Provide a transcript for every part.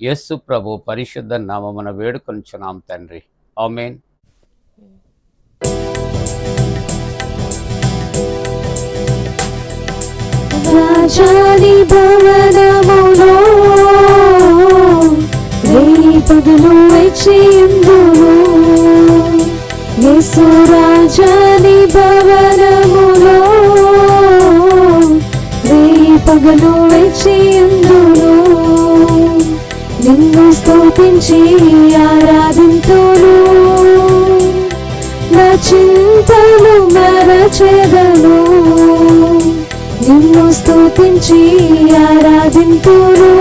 యస్సు ప్రభు పరిశుద్ధ నామమున వేడుకొంచున్నాం తండ్రి. ఆమెన్. రాజాని భవనములో రేయి పగలు యేసు రాజాని భవనములో రేయి స్తుతించి ఆరాధింతును. నా చింతలు మరచెదను. నిన్ను స్తుతించి ఆరాధింతును.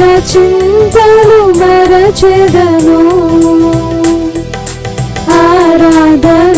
నా చింతలు మరచెదను. ఆరాధన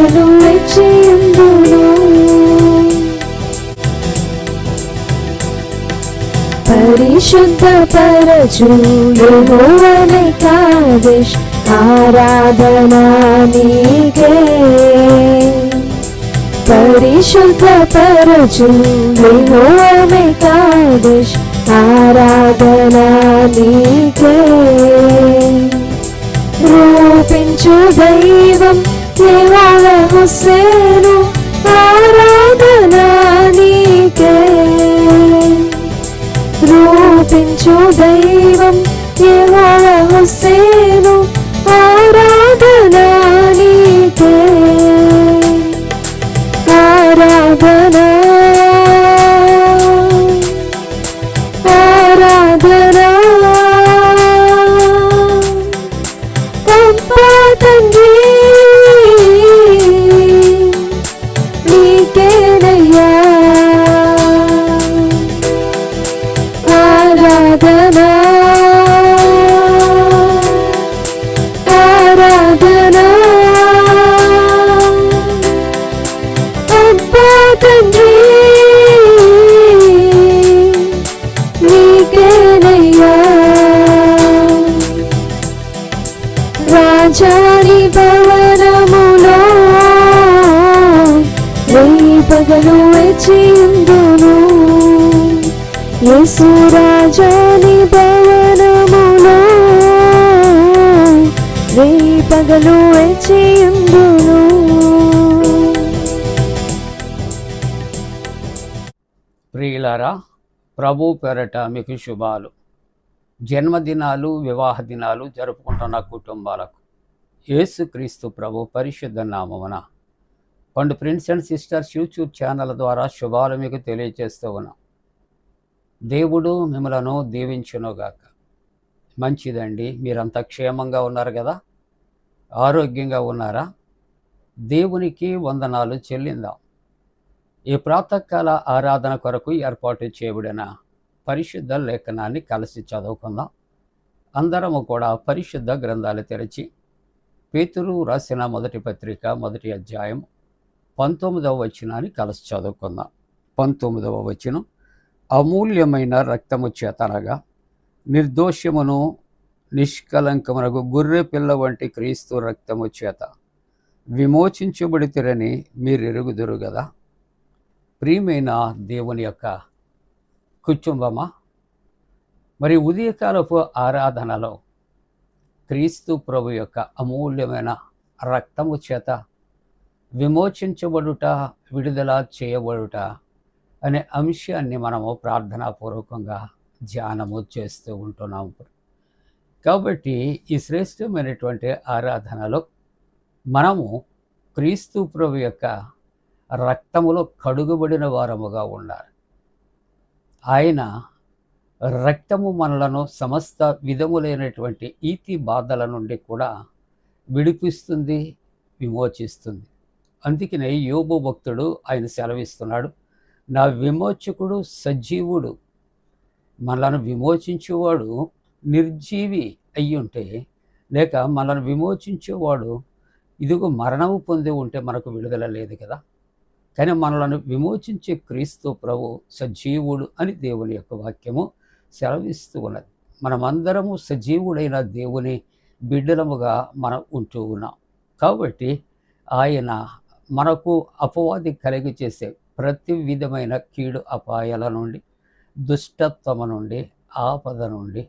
రేయి పగలు పరిశుద్ధ పరచు యెహోవానే కాదేశ్? ఆరాధనా నీకే. పరిశుద్ధ పరచు యెహోవానే నీకే. రూపించు దైవం దేవాల హుసేను ఆరాధనా నీకే. రూపించు యేసు భవనములో రే పగలు వేచి ప్రియులారా ప్రభు పెరట మీకు శుభాలు. జన్మదినాలు వివాహ దినాలు జరుపుకుంటున్న కుటుంబాలకు యేసుక్రీస్తు ప్రభు పరిశుద్ధ నామమున. పండు friends and sisters YouTube channel ద్వారా శుభాలు మీకు తెలియజేస్తూ ఉన్నాం. దేవుడు మిమ్మలను దీవించునుగాక. మంచిదండి. మీరంతా క్షేమంగా ఉన్నారు కదా? ఆరోగ్యంగా ఉన్నారా? దేవునికి వందనాలు చెల్లిందాం. ఈ ప్రాతకాల ఆరాధన కొరకు ఏర్పాటు చేయబడిన పరిశుద్ధ లేఖనాన్ని కలిసి చదువుకుందాం. అందరము కూడా పరిశుద్ధ గ్రంథాలు తెరిచి పేతురు రాసిన మొదటి పత్రిక మొదటి అధ్యాయం పంతొమ్మిదవ వచనాన్ని కలిసి చదువుకుందాం. పంతొమ్మిదవ వచనం అమూల్యమైన రక్తము చేతనగా నిర్దోషమును నిష్కలంకమునకు గొర్రె పిల్ల వంటి క్రీస్తు రక్తము చేత విమోచించబడితిరని మీరు ఎరుగుదురు కదా ప్రియమైన దేవుని యొక్క కుటుంబమా మరి ఉదయకాలపు ఆరాధనలో క్రీస్తు ప్రభు యొక్క అమూల్యమైన రక్తము చేత విమోచించబడుట విడుదల చేయబడుట అనే అంశాన్ని మనము ప్రార్థనాపూర్వకంగా ధ్యానము చేస్తూ ఉంటున్నాము కాబట్టి ఈ శ్రేష్టమైనటువంటి ఆరాధనలో మనము క్రీస్తు ప్రభు యొక్క రక్తములో కడుగుబడిన వారముగా ఉండాలి. ఆయన రక్తము మనలను సమస్త విధములైనటువంటి ఈతి బాధల నుండి కూడా విడిపిస్తుంది విమోచిస్తుంది. అందుకనే యోబు భక్తుడు ఆయన సెలవిస్తున్నాడు నా విమోచకుడు సజీవుడు. మనలను విమోచించేవాడు నిర్జీవి అయ్యుంటే లేక మనల్ని విమోచించేవాడు ఇదిగో మరణము పొంది ఉంటే మనకు విడుదల లేదు కదా. కానీ మనలను విమోచించే క్రీస్తు ప్రభు సజీవుడు అని దేవుని యొక్క వాక్యము సెలవిస్తూ ఉన్నది. మనమందరము సజీవుడైన దేవుని బిడ్డలముగా మనం ఉంటూ ఉన్నాం. కాబట్టి ఆయన మనకు అపవాది కలిగి చేసే ప్రతి విధమైన కీడు అపాయాల నుండి దుష్టత్వము నుండి ఆపద నుండి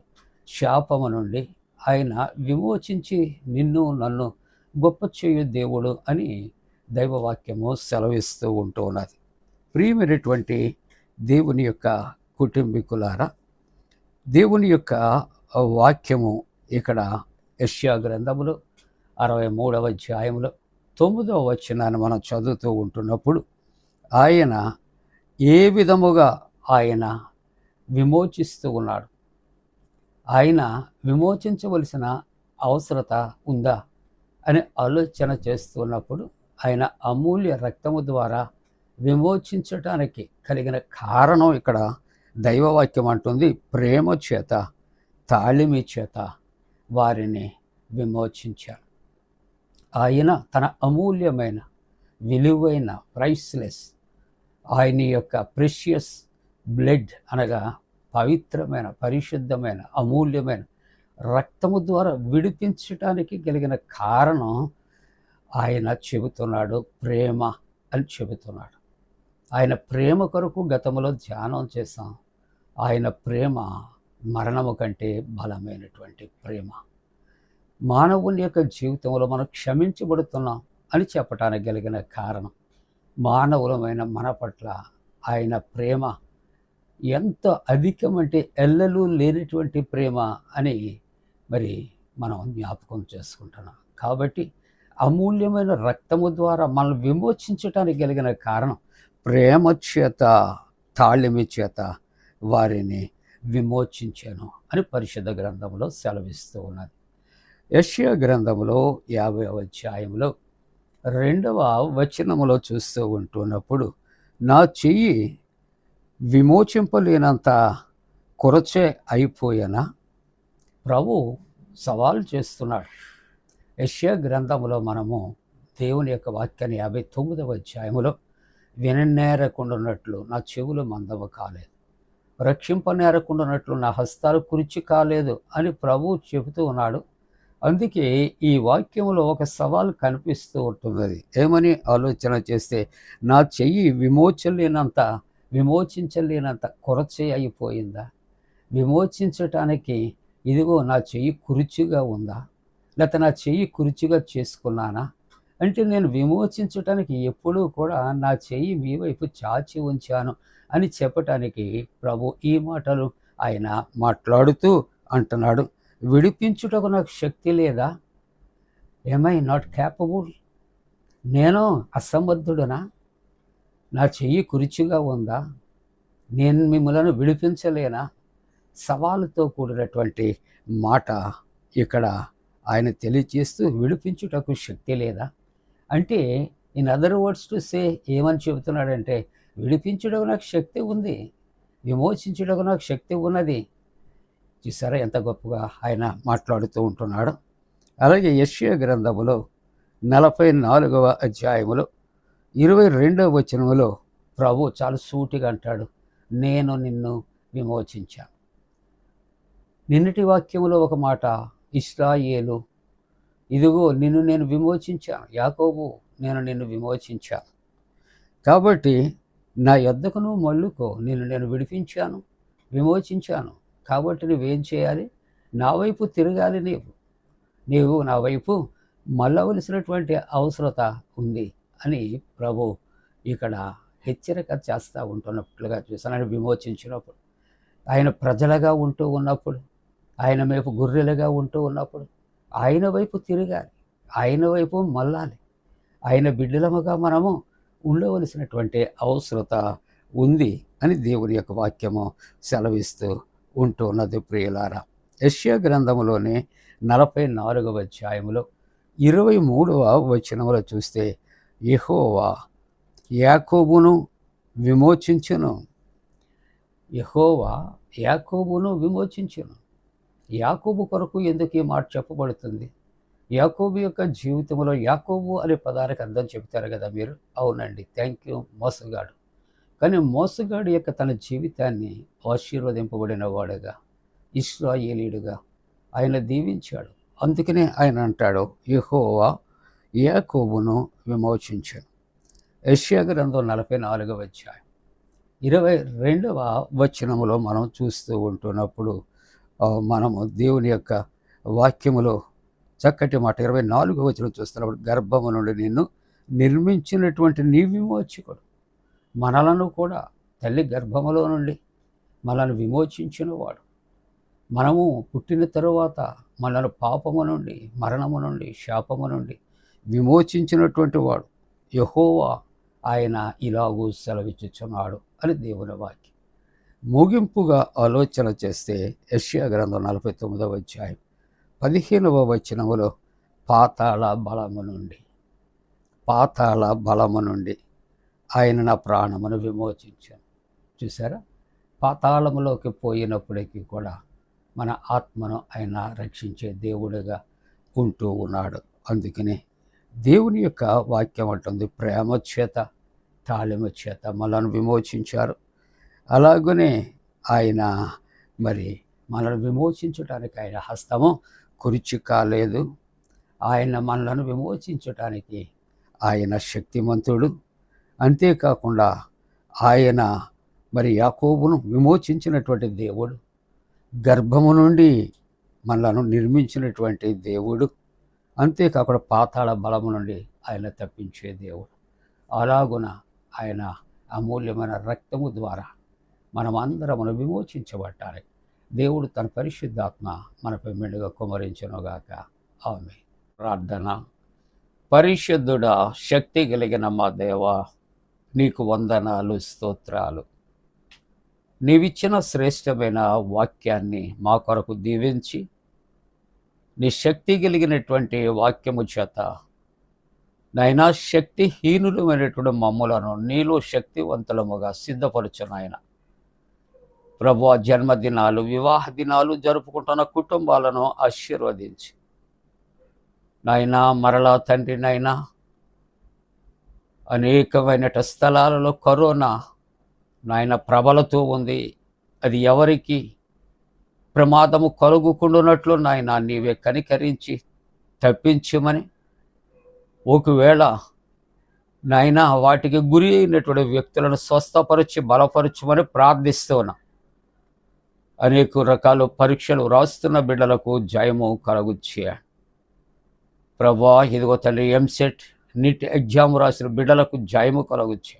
శాపము నుండి ఆయన విమోచించి నిన్ను నన్ను గొప్ప చేయు దేవుడు అని దైవవాక్యము సెలవిస్తూ ఉంటూ ఉన్నది. ప్రియమైనటువంటి దేవుని యొక్క కుటుంబీకులారా దేవుని యొక్క వాక్యము ఇక్కడ యష్యా గ్రంథములు అరవై మూడవ అధ్యాయములో తొమ్మిదవ వచనాన్ని మనం చదువుతూ ఉంటున్నప్పుడు ఆయన ఏ విధముగా ఆయన విమోచిస్తూ ఉన్నాడు? ఆయన విమోచించవలసిన అవసరత ఉందా? అని ఆలోచన చేస్తున్నప్పుడు ఆయన అమూల్య రక్తము ద్వారా విమోచించటానికి కలిగిన కారణం ఇక్కడ దైవవాక్యం అంటుంది ప్రేమ చేత తాళిమి చేత వారిని విమోచించాడు. ఆయన తన అమూల్యమైన విలువైన ప్రైస్లెస్ ఆయన యొక్క ప్రెషియస్ బ్లడ్ అనగా పవిత్రమైన పరిశుద్ధమైన అమూల్యమైన రక్తము ద్వారా విడిపించటానికి కలిగిన కారణం ఆయన చెబుతున్నాడు ప్రేమ అని చెబుతున్నాడు. ఆయన ప్రేమ కొరకు గతంలో ధ్యానం చేశాం. ఆయన ప్రేమ మరణము కంటే బలమైనటువంటి ప్రేమ. మానవుని యొక్క జీవితంలో మనం క్షమించబడుతున్నాం అని చెప్పటానికి కలిగిన కారణం. మానవులమైన మన పట్ల ఆయన ప్రేమ ఎంత అధికమంటే ఎల్లలు లేనటువంటి ప్రేమ అని మరి మనం జ్ఞాపకం చేసుకుంటున్నాం. కాబట్టి అమూల్యమైన రక్తము ద్వారా మనల్ని విమోచించటానికి కలిగిన కారణం ప్రేమ చేత తాళిమి చేత వారిని విమోచించాను అని పరిశుద్ధ గ్రంథంలో సెలవిస్తూ ఉన్నది. యష్యా గ్రంథంలో యాభై అధ్యాయంలో రెండవ వచనములో చూస్తూ ఉంటున్నప్పుడు నా చెయ్యి విమోచింపలేనంత కొరచే అయిపోయానా? ప్రభు సవాల్ చేస్తున్నాడు. యష్యా గ్రంథములో మనము దేవుని యొక్క వాక్యాన్ని యాభై తొమ్మిదవ అధ్యాయములో విననేరకుండాన్నట్లు నా చెవులు మందము కాలేదు. రక్షింపనేరకుండాన్నట్లు నా హస్తాలు కురిచి కాలేదు అని ప్రభు చెబుతూ ఉన్నాడు. అందుకే ఈ వాక్యంలో ఒక సవాల్ కనిపిస్తూ ఉంటుంది ఏమని ఆలోచన చేస్తే నా చెయ్యి విమోచలేనంత విమోచించలేనంత కొరచే అయిపోయిందా? విమోచించటానికి ఇదిగో నా చెయ్యి కురుచిగా ఉందా? లేకపోతే నా చెయ్యి కురుచుగా చేసుకున్నానా? అంటే నేను విమోచించటానికి ఎప్పుడూ కూడా నా చెయ్యి మీ వైపు చాచి ఉంచాను అని చెప్పటానికి ప్రభు ఈ మాటలు ఆయన మాట్లాడుతూ అంటున్నాడు. విడిపించుటకు నాకు శక్తి లేదా? ఏమై నాట్ క్యాపబుల్ నేను అసమర్థుడనా? నా చెయ్యి కురిచిగా ఉందా? నేను మిమ్మల్ని విడిపించలేనా? సవాలుతో కూడినటువంటి మాట ఇక్కడ ఆయన తెలియజేస్తూ విడిపించుటకు శక్తి లేదా? అంటే in other words to say ఏమని చెబుతున్నాడంటే విడిపించుటకు నాకు శక్తి ఉంది విమోచించుటకు నాకు శక్తి ఉన్నది. చూసారా ఎంత గొప్పగా ఆయన మాట్లాడుతూ ఉంటున్నాడు. అలాగే యశ్య గ్రంథములో నలభై నాలుగవ అధ్యాయములో ఇరవై రెండవ వచనములో ప్రభు చాలా సూటిగా అంటాడు. నేను నిన్ను విమోచించాను నిన్నటి వాక్యములో ఒక మాట ఇస్రాయేలు ఇదిగో నిన్ను నేను విమోచించాను యాకోబు నేను నిన్ను విమోచించాను కాబట్టి నా యొద్దకును మళ్ళుకో. నిన్ను నేను విడిపించాను విమోచించాను. కాబట్టి నువ్వేం చేయాలి? నా వైపు తిరగాలి నీవు. నీవు నా వైపు మళ్ళవలసినటువంటి అవసరత ఉంది అని ప్రభు ఇక్కడ హెచ్చరిక చేస్తూ ఉంటున్నట్లుగా చూసాను ఆయన విమోచించినప్పుడు ఆయన ప్రజలుగా ఉంటూ ఉన్నప్పుడు ఆయన వైపు గొర్రెలుగా ఉంటూ ఉన్నప్పుడు ఆయన వైపు తిరగాలి. ఆయన వైపు మళ్ళాలి. ఆయన బిడ్డలముగా మనము ఉండవలసినటువంటి అవసరత ఉంది అని దేవుని యొక్క వాక్యము సెలవిస్తూ ఉంటున్నది ప్రియులారా. యశ్యా గ్రంథములోని నలభై నాలుగవ అధ్యాయములో ఇరవై మూడవ వచనంలో చూస్తే యహోవా యాకోబును విమోచించును. యహోవా యాకోబును విమోచించును. యాకోబు కొరకు ఎందుకు ఈ మాట చెప్పబడుతుంది? యాకోబు యొక్క జీవితంలో యాకోబు అనే పదానికి అర్థం చెబుతారు కదా మీరు? అవునండి. థ్యాంక్ యూ మోసగాడు. కానీ మోసగాడు యొక్క తన జీవితాన్ని ఆశీర్వదింపబడిన వాడుగా ఇస్రాయేలీడుగా ఆయన దీవించాడు. అందుకనే ఆయన అంటాడు యహోవా యాకోబును విమోచించాడు యష్యా గ్రంథం నలభై నాలుగవ అధ్యాయం. ఇరవై రెండవ వచనములో మనం చూస్తూ ఉంటున్నప్పుడు మనము దేవుని యొక్క వాక్యములో చక్కటి మాట ఇరవై నాలుగవ వచనం చూస్తున్నప్పుడు గర్భము నుండి నిన్ను నిర్మించినటువంటి నీ విమోచకుడు. మనలను కూడా తల్లి గర్భములో నుండి మనల్ని విమోచించినవాడు. మనము పుట్టిన తరువాత మనల్ని పాపము నుండి మరణము నుండి శాపము నుండి విమోచించినటువంటి వాడు యహోవా ఆయన ఇలాగూ సెలవిచ్చుచున్నాడు అని దేవుని వాక్యం. ముగింపుగా ఆలోచన చేస్తే యష్యా గ్రంథం నలభై తొమ్మిదవ అధ్యాయం పదిహేనవ వచనములో పాతాళ బలము నుండి పాతాళ బలము నుండి ఆయన నా ప్రాణమును విమోచించాను చూసారా పాతాళములోకి పోయినప్పటికీ కూడా మన ఆత్మను ఆయన రక్షించే దేవుడిగా ఉంటూ ఉన్నాడు. అందుకనే దేవుని యొక్క వాక్యం అంటుంది ప్రేమ చేత తాళిమ చేత మనల్ని విమోచించారు. అలాగనే ఆయన మరి మనల్ని విమోచించడానికి ఆయన హస్తము కురిచి కాలేదు. ఆయన మనలను విమోచించటానికి ఆయన శక్తిమంతుడు. అంతేకాకుండా ఆయన మరి యాకోబును విమోచించినటువంటి దేవుడు గర్భము నుండి మనలను నిర్మించినటువంటి దేవుడు అంతేకాకుండా పాతాళ బలము నుండి ఆయన తప్పించే దేవుడు. అలాగున ఆయన అమూల్యమైన రక్తము ద్వారా మనం అందరమును విమోచించబట్టాలి. దేవుడు తన పరిశుద్ధాత్మ మనపై మెండుగా కుమరించనుగాక. ఆమె ప్రార్థన. పరిశుద్ధుడా శక్తి కలిగిన మా దేవ నీకు వందనాలు స్తోత్రాలు. నీవిచ్చిన శ్రేష్టమైన వాక్యాన్ని మా కొరకు దీవించి నీ శక్తి కలిగినటువంటి వాక్యము చేత నైనా శక్తిహీనులమైనటువంటి మమ్ములను నీలో శక్తివంతులముగా సిద్ధపరచు నాయన. ప్రభు జన్మదినాలు వివాహ దినాలు జరుపుకుంటున్న కుటుంబాలను ఆశీర్వదించి నాయనా మరలా తండ్రి నాయనా అనేకమైన స్థలాలలో కరోనా నాయన ప్రబలతో ఉంది. అది ఎవరికి ప్రమాదము కలుగుకుండునట్లు నాయన నీవే కనికరించి తప్పించమని. ఒకవేళ నాయన వాటికి గురి అయినటువంటి వ్యక్తులను స్వస్థపరచి బలపరచమని ప్రార్థిస్తున్నా. అనేక రకాల పరీక్షలు రాస్తున్న బిడ్డలకు జయము కలుగుచ్చే ప్రభా ఇదిగో తండ్రి ఎంసెట్ నీట్ ఎగ్జామ్ రాసిన బిడ్డలకు జాయము కలుగుచ్చే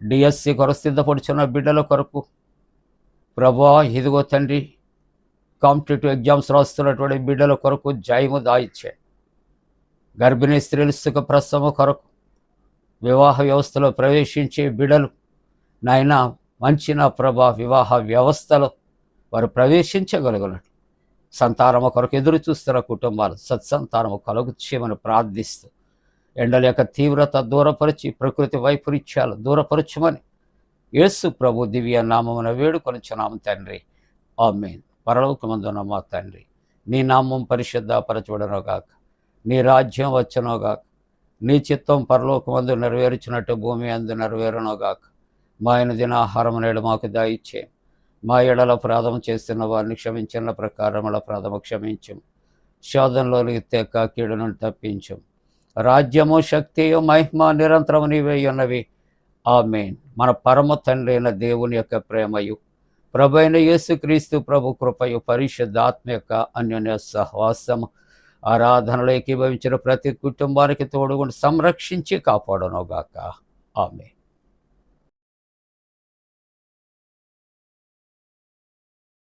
డిఎస్సి కొరకు సిద్ధపడుచున్న బిడ్డల కొరకు ప్రభా ఇదిగో తండ్రి కాంపిటేటివ్ ఎగ్జామ్స్ రాస్తున్నటువంటి బిడ్డల కొరకు జయము దాయిచ్చే గర్భిణీ స్త్రీలు సుఖ ప్రసవ కొరకు వివాహ వ్యవస్థలో ప్రవేశించే బిడ్డలు నాయన మంచి నా ప్రభా వివాహ వ్యవస్థలో వారు ప్రవేశించగలగలరు సంతానము కొరకు ఎదురు చూస్తున్న కుటుంబాలు సత్సంతానము కలుగుచ్చేమని ప్రార్థిస్తూ ఎండల యొక్క తీవ్రత దూరపరిచి ప్రకృతి వైపరీత్యాలు దూరపరచమని యేసు ప్రభు దివ్య నామమున వేడుకొనుచున్నాము తండ్రి. ఆమె పరలోకమందున మా తండ్రి. నీ నామం పరిశుద్ధపరచబడను గాక నీ రాజ్యం వచ్చనో గాక నీ చిత్తం పరలోకమందు నెరవేర్చినట్టు భూమి అందు నెరవేరునో గాక మా ఆయన దినాహారం నేడు మాకు దాయిచ్చే మా ఎడల ప్రాధమ చేస్తున్న వారిని క్షమించిన ప్రకారముల ప్రాధమ క్షమించం శోధనలోనికి తెక్క కీడు నుండి తప్పించం రాజ్యము శక్తియు మహిమ నిరంతరము నీవే ఉన్నవి. ఆమెన్. మన పరమ తండ్రి అయిన దేవుని యొక్క ప్రేమయు ప్రభు అయిన యేసుక్రీస్తు ప్రభు కృపయు పరిశుద్ధాత్మ యొక్క అన్యోన్య సహవాసము ఆరాధనలో ఏకీభవించిన ప్రతి కుటుంబానికి తోడుగుండి సంరక్షించి కాపాడనుగాక. ఆమె